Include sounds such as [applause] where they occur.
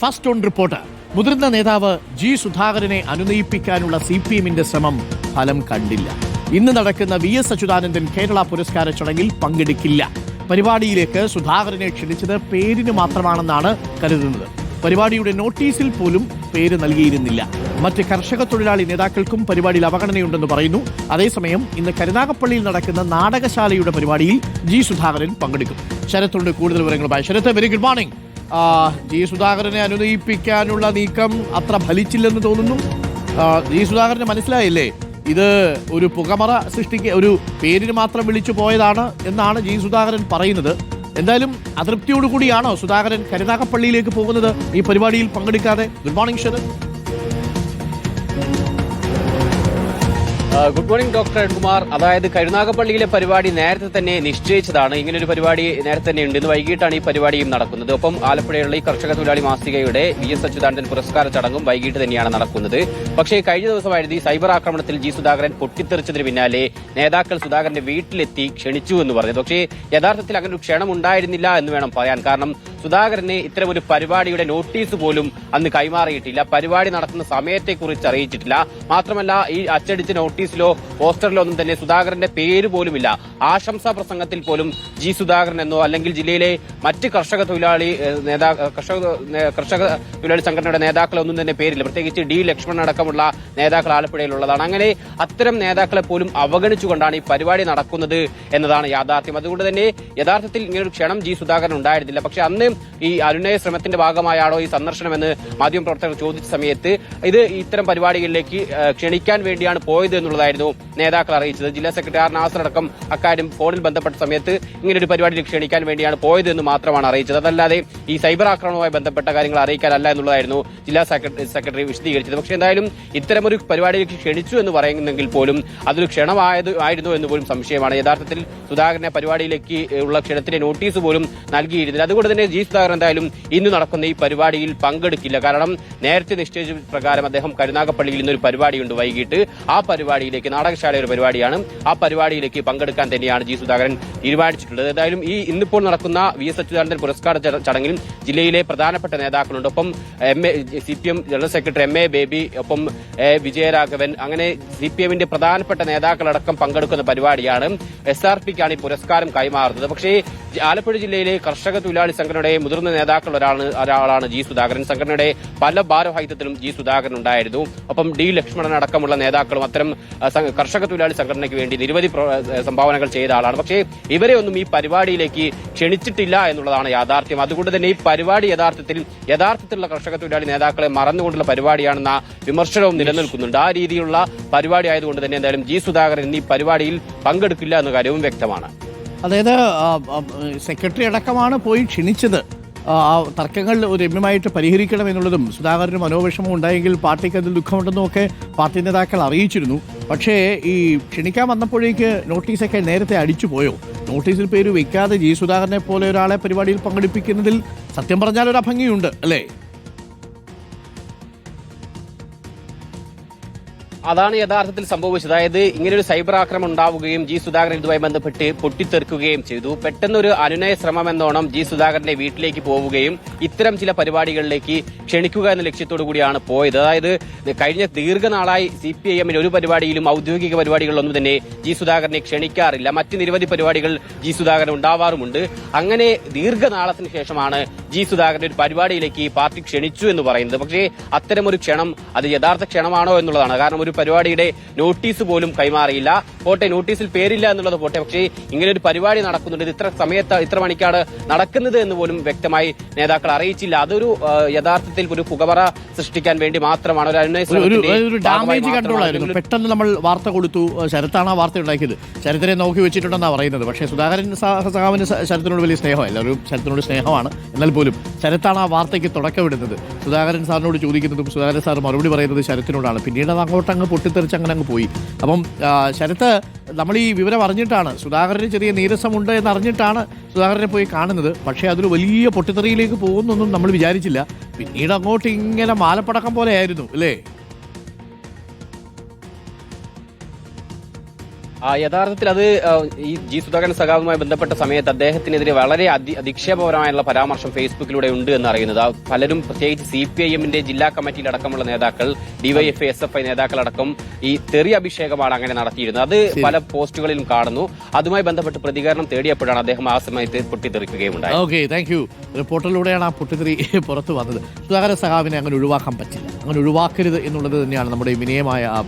First on report. മുതിർന്ന നേതാവ് G സുധാകരനെ അനുനയിപ്പിക്കാനുള്ള സി പി എമ്മിന്റെ ശ്രമം ഫലം കണ്ടില്ല. ഇന്ന് നടക്കുന്ന വി എസ് അച്യുതാനന്ദൻ കേരള പുരസ്കാര ചടങ്ങിൽ പങ്കെടുക്കില്ല. പരിപാടിയിലേക്ക് സുധാകരനെ ക്ഷണിച്ചത് പേരിന് മാത്രമാണെന്നാണ് കരുതുന്നത്. പരിപാടിയുടെ നോട്ടീസിൽ പോലും പേര് നൽകിയിരുന്നില്ല. മറ്റ് കർഷക തൊഴിലാളി നേതാക്കൾക്കും പരിപാടിയിൽ അവഗണനയുണ്ടെന്ന് പറയുന്നു. അതേസമയം ഇന്ന് കരുനാഗപ്പള്ളിയിൽ നടക്കുന്ന നാടകശാലയുടെ പരിപാടിയിൽ ജി സുധാകരൻ പങ്കെടുക്കും. ശരത്തുണ്ട് കൂടുതൽ വിവരങ്ങളുമായി. Sharath very good morning G സുധാകരനെ അനുനയിപ്പിക്കാനുള്ള നീക്കം അത്ര ഫലിച്ചില്ലെന്ന് തോന്നുന്നു. ജി സുധാകരന് മനസ്സിലായില്ലേ? ഇത് ഒരു പുകമറ സൃഷ്ടിക്ക ഒരു പേരിന് മാത്രം വിളിച്ചു പോയതാണ് എന്നാണ് ജി സുധാകരൻ പറയുന്നത്. എന്തായാലും അതൃപ്തിയോടു കൂടിയാണോ സുധാകരൻ കരുനാഗപ്പള്ളിയിലേക്ക് പോകുന്നത്? ഈ പരിപാടിയിൽ പങ്കെടുക്കാതെ? Good morning Sharath good morning doctor Arunkumar. അതായത് കരുനാഗപ്പള്ളിയിലെ പരിപാടി നേരത്തെ തന്നെ നിശ്ചയിച്ചതാണ്. ഇങ്ങനൊരു പരിപാടി നേരത്തെ തന്നെ ഉണ്ട്. ഇന്ന് വൈകിട്ടാണ് ഈ പരിപാടിയും നടക്കുന്നത്. ഒപ്പം ആലപ്പുഴയുള്ള ഈ കർഷക തൊഴിലാളി മാസികയുടെ വി എസ് അച്യുതാനന്ദൻ പുരസ്കാര ചടങ്ങും വൈകിട്ട് തന്നെയാണ് നടക്കുന്നത്. പക്ഷേ കഴിഞ്ഞ ദിവസമായിരുന്നു ഈ സൈബർ ആക്രമണത്തിൽ ജി സുധാകരൻ പൊട്ടിത്തെറിച്ചതിന് പിന്നാലെ നേതാക്കൾ സുധാകരന്റെ വീട്ടിലെത്തി ക്ഷണിച്ചു എന്ന് പറഞ്ഞത് പക്ഷേ യഥാർത്ഥത്തിൽ അങ്ങനെ ഒരു ക്ഷണം ഉണ്ടായിരുന്നില്ല എന്ന് വേണം പറയാൻ. കാരണം സുധാകരന് ഇത്തരം ഒരു പരിപാടിയുടെ നോട്ടീസ് പോലും അന്ന് കൈമാറിയിട്ടില്ല. പരിപാടി നടത്തുന്ന സമയത്തെക്കുറിച്ച് അറിയിച്ചിട്ടില്ല. മാത്രമല്ല ഈ അച്ചടിച്ച നോട്ടീസിലോ പോസ്റ്ററിലോ ഒന്നും തന്നെ സുധാകരന്റെ പേര് പോലുമില്ല. ആശംസാ പ്രസംഗത്തിൽ പോലും ജി സുധാകരൻ എന്നോ അല്ലെങ്കിൽ ജില്ലയിലെ മറ്റ് കർഷക തൊഴിലാളി നേതാ കർഷക കർഷക തൊഴിലാളി സംഘടനയുടെ നേതാക്കളൊന്നും തന്നെ പേരില്ല. പ്രത്യേകിച്ച് ഡി ലക്ഷ്മണൻ അടക്കമുള്ള നേതാക്കൾ ആലപ്പുഴയിലുള്ളതാണ്. അങ്ങനെ അത്തരം നേതാക്കളെ പോലും അവഗണിച്ചുകൊണ്ടാണ് ഈ പരിപാടി നടക്കുന്നത് എന്നതാണ് യാഥാർത്ഥ്യം. അതുകൊണ്ട് തന്നെ യഥാർത്ഥത്തിൽ ഇങ്ങനൊരു ക്ഷണം ജി സുധാകരൻ ഉണ്ടായിരുന്നില്ല. പക്ഷെ അന്ന് ഈ അനുനയ ശ്രമത്തിന്റെ ഭാഗമായാണോ ഈ സന്ദർശനമെന്ന് മാധ്യമപ്രവർത്തകർ ചോദിച്ച സമയത്ത് ഇത് ഇത്തരം പരിപാടികളിലേക്ക് ക്ഷണിക്കാൻ വേണ്ടിയാണ് പോയത് എന്നുള്ളതായിരുന്നു നേതാക്കൾ അറിയിച്ചത്. ജില്ലാ സെക്രട്ടറി നാസർ അടക്കം അക്കാര്യം ഫോണിൽ ബന്ധപ്പെട്ട സമയത്ത് ഇങ്ങനൊരു പരിപാടിയിൽ ക്ഷണിക്കാൻ വേണ്ടിയാണ് പോയത് എന്ന് മാത്രമാണ് അറിയിച്ചത്. അതല്ലാതെ ഈ സൈബർ ആക്രമണവുമായി ബന്ധപ്പെട്ട കാര്യങ്ങൾ അറിയിക്കാനല്ല എന്നുള്ളതായിരുന്നു ജില്ലാ സെക്രട്ടറി വിശദീകരിച്ചത്. പക്ഷെ എന്തായാലും ഇത്തരമൊരു പരിപാടിയിലേക്ക് ക്ഷണിച്ചു എന്ന് പറയുന്നെങ്കിൽ പോലും അതൊരു ക്ഷണമായത് ആയിരുന്നു എന്ന് പോലും സംശയമാണ്. യഥാർത്ഥത്തിൽ സുധാകരനെ പരിപാടിയിലേക്ക് ഉള്ള ക്ഷണത്തിന്റെ നോട്ടീസ് പോലും നൽകിയിരുന്നില്ല. അതുകൊണ്ട് തന്നെ ജി സുധാകരൻ എന്തായാലും ഇന്ന് നടക്കുന്ന ഈ പരിപാടിയിൽ പങ്കെടുക്കില്ല. കാരണം നേരത്തെ നിശ്ചയിച്ച പ്രകാരം അദ്ദേഹം കരുനാഗപ്പള്ളിയിൽ ഇന്നൊരു പരിപാടിയുണ്ട് വൈകിട്ട്. ആ പരിപാടിയിലേക്ക് നാടകശാല ഒരു പരിപാടിയാണ്. ആ പരിപാടിയിലേക്ക് പങ്കെടുക്കാൻ തന്നെയാണ് ജി സുധാകരൻ തീരുമാനിച്ചിട്ടുള്ളത് ഏതായാലും ഈ ഇന്നിപ്പോൾ നടക്കുന്ന വി എസ് അച്യുതാനന്ദൻ പുരസ്കാര ചടങ്ങിൽ ജില്ലയിലെ പ്രധാനപ്പെട്ട നേതാക്കളുണ്ട്. ഒപ്പം M A C P M general secretary M A Baby ഒപ്പം എ, വിജയരാഘവൻ അങ്ങനെ സി പി എമ്മിന്റെ പ്രധാനപ്പെട്ട നേതാക്കളടക്കം പങ്കെടുക്കുന്ന പരിപാടിയാണ്. എസ് ആർ പിക്കാണ് ഈ പുരസ്കാരം കൈമാറുന്നത്. പക്ഷേ ആലപ്പുഴ ജില്ലയിലെ കർഷക തൊഴിലാളി സംഘടനയുടെ മുതിർന്ന നേതാക്കൾ ഒരാളാണ് ജി സുധാകരൻ. സംഘടനയുടെ പല ഭാരവാഹിത്വത്തിലും ജി സുധാകരൻ ഉണ്ടായിരുന്നു. ഒപ്പം ഡി ലക്ഷ്മണൻ അടക്കമുള്ള നേതാക്കളും അത്തരം കർഷക തൊഴിലാളി സംഘടനയ്ക്ക് വേണ്ടി നിരവധി സംഭാവനകൾ ചെയ്ത ആളാണ്. പക്ഷേ ഇവരെ ഒന്നും ഈ പരിപാടിയിലേക്ക് ക്ഷണിച്ചിട്ടില്ല എന്നുള്ളതാണ് യാഥാർത്ഥ്യം. അതുകൊണ്ട് തന്നെ ഈ പരിപാടി യഥാർത്ഥത്തിൽ യഥാർത്ഥത്തിലുള്ള കർഷക തൊഴിലാളി നേതാക്കളെ മറന്നുകൊണ്ടുള്ള പരിപാടിയാണെന്ന വിമർശനവും നിലനിൽക്കുന്നുണ്ട്. ആ രീതിയിലുള്ള പരിപാടി ആയതുകൊണ്ട് തന്നെ എന്തായാലും ജി സുധാകരൻ ഈ പരിപാടിയിൽ പങ്കെടുക്കില്ല എന്ന കാര്യവും വ്യക്തമാണ്. അതായത് സെക്രട്ടറി അടക്കമാണ് പോയി ക്ഷണിച്ചത്. തർക്കങ്ങൾ രമ്യമായിട്ട് പരിഹരിക്കണം എന്നുള്ളതും സുധാകരന് മനോവിഷമം ഉണ്ടായെങ്കിൽ പാർട്ടിക്ക് അതിൽ ദുഃഖമുണ്ടെന്നും ഒക്കെ പാർട്ടി നേതാക്കൾ അറിയിച്ചിരുന്നു. പക്ഷേ ഈ ക്ഷണിക്കാൻ വന്നപ്പോഴേക്ക് നോട്ടീസൊക്കെ നേരത്തെ അടിച്ചു പോയോ നോട്ടീസിൽ പേര് വെക്കാതെ ജി സുധാകരനെ പോലെ ഒരാളെ പരിപാടിയിൽ പങ്കെടുപ്പിക്കുന്നതിൽ സത്യം പറഞ്ഞാൽ ഒരു അഭംഗിയുണ്ട് അല്ലേ? അതാണ് യഥാർത്ഥത്തിൽ സംഭവിച്ചത്. അതായത് ഇങ്ങനെ ഒരു സൈബർ ആക്രമണം ഉണ്ടാവുകയും ജി സുധാകരൻ ഇതുമായി ബന്ധപ്പെട്ട് പൊട്ടിത്തെറിക്കുകയും ചെയ്തു. പെട്ടെന്നൊരു അനുനയ ശ്രമം എന്നോണം ജി സുധാകരന്റെ വീട്ടിലേക്ക് പോവുകയും ഇത്തരം ചില പരിപാടികളിലേക്ക് ക്ഷണിക്കുക എന്ന ലക്ഷ്യത്തോടു കൂടിയാണ് പോയത്. അതായത് കഴിഞ്ഞ ദീർഘനാളായി സി പി ഐ എമ്മിന്റെ ഒരു പരിപാടിയിലും ഔദ്യോഗിക പരിപാടികളിലൊന്നും തന്നെ ജി സുധാകരനെ ക്ഷണിക്കാറില്ല. മറ്റ് നിരവധി പരിപാടികൾ ജി സുധാകരൻ ഉണ്ടാവാറുമുണ്ട്. അങ്ങനെ ദീർഘനാളത്തിന് ശേഷമാണ് ജി സുധാകരന്റെ ഒരു പരിപാടിയിലേക്ക് പാർട്ടി ക്ഷണിച്ചു എന്ന് പറയുന്നത്. പക്ഷേ അത്തരമൊരു ക്ഷണം അത് യഥാർത്ഥ ക്ഷണമാണോ എന്നുള്ളതാണ്. കാരണം ഒരു പരിപാടിയുടെ നോട്ടീസ് പോലും കൈമാറിയില്ല. പോട്ടെ നോട്ടീസിൽ പേരില്ല എന്നുള്ളത് പോട്ടെ. പക്ഷേ ഇങ്ങനെ ഒരു പരിപാടി നടക്കുന്നുണ്ട്. ഇത് ഇത്ര സമയത്ത് ഇത്ര മണിക്കാണ് നടക്കുന്നത് എന്ന് പോലും വ്യക്തമായി നേതാക്കൾ അറിയിച്ചില്ല. അതൊരു യഥാർത്ഥത്തിൽ ഒരു പുകമറ സൃഷ്ടിക്കാൻ വേണ്ടി മാത്രമാണ് ഒരു ഡാമേജ് കൺട്രോൾ ആയിരുന്നു. പെട്ടെന്ന് നമ്മൾ വാർത്ത കൊടുത്തു. ശരത്താണ് ആ വാർത്ത ഉണ്ടാക്കിയത്? ശരത്തിനെ നോക്കി വെച്ചിട്ടുണ്ടെന്നാണ് പറയുന്നത്. പക്ഷേ സുധാകരൻ സഹ- സഖാവിന് ശരത്തിനോട് വലിയ സ്നേഹമല്ല. ഒരു ശരത്തിനോട് സ്നേഹമാണ്. എന്നാൽ പോലും ശരത്താണ് ആ വാർത്തയ്ക്ക് തുടക്കമിടുന്നത്. സുധാകരൻ സാറിനോട് ചോദിക്കുന്നതും സുധാകരൻ സാർ മറുപടി പറയുന്നത് ശരത്തിനോടാണ്. പിന്നീട് അത് അങ്ങോട്ട് അങ്ങ് പൊട്ടിത്തെറിച്ച് അങ്ങനെ അങ്ങ് പോയി. അപ്പം ശരത്ത് നമ്മൾ ഈ വിവരം അറിഞ്ഞിട്ടാണ്. സുധാകരന് ചെറിയ നീരസമുണ്ട് എന്ന് അറിഞ്ഞിട്ടാണ് സുധാകരനെ പോയി കാണുന്നത്. പക്ഷേ അതൊരു വലിയ പൊട്ടിത്തെറിയിലേക്ക് പോകുന്നൊന്നും നമ്മൾ വിചാരിച്ചില്ല. പിന്നീട് അങ്ങോട്ട് ഇങ്ങനെ മാലപ്പടക്കം പോലെ ആയിരുന്നു അല്ലേ? യഥാർത്ഥത്തിൽ അത് ഈ ജി സുധാകരൻ സഖാവുമായി ബന്ധപ്പെട്ട സമയത്ത് അദ്ദേഹത്തിനെതിരെ വളരെ അതി അധിക്ഷേപപരമായുള്ള പരാമർശം ഫേസ്ബുക്കിലൂടെ ഉണ്ട് എന്ന് അറിയുന്നത് പലരും പ്രത്യേകിച്ച് സി പി ഐ എമ്മിന്റെ ജില്ലാ കമ്മിറ്റിയിലടക്കമുള്ള നേതാക്കൾ ഡിവൈഎഫ് എസ് എഫ് ഐ നേതാക്കളടക്കം ഈ തെറി അഭിഷേകമാണ് അങ്ങനെ നടത്തിയിരുന്നത്. അത് പല പോസ്റ്റുകളിലും കാണുന്നു. അതുമായി ബന്ധപ്പെട്ട് പ്രതികരണം തേടിയപ്പോഴാണ് അദ്ദേഹം ആ സമയത്ത് പൊട്ടിത്തെറിക്കുകയുണ്ടായത്. ഓക്കെ താങ്ക് യു റിപ്പോർട്ടിലൂടെയാണ് ആ പൊട്ടിത്തെറി [laughs] പുറത്തു വന്നത്. സുധാകര സഖാവിനെ അങ്ങനെ ഒഴിവാക്കാൻ പറ്റില്ല. അങ്ങനെ ഒഴിവാക്കരുത് എന്നുള്ളത് തന്നെയാണ് നമ്മുടെ വിനയമായ ആ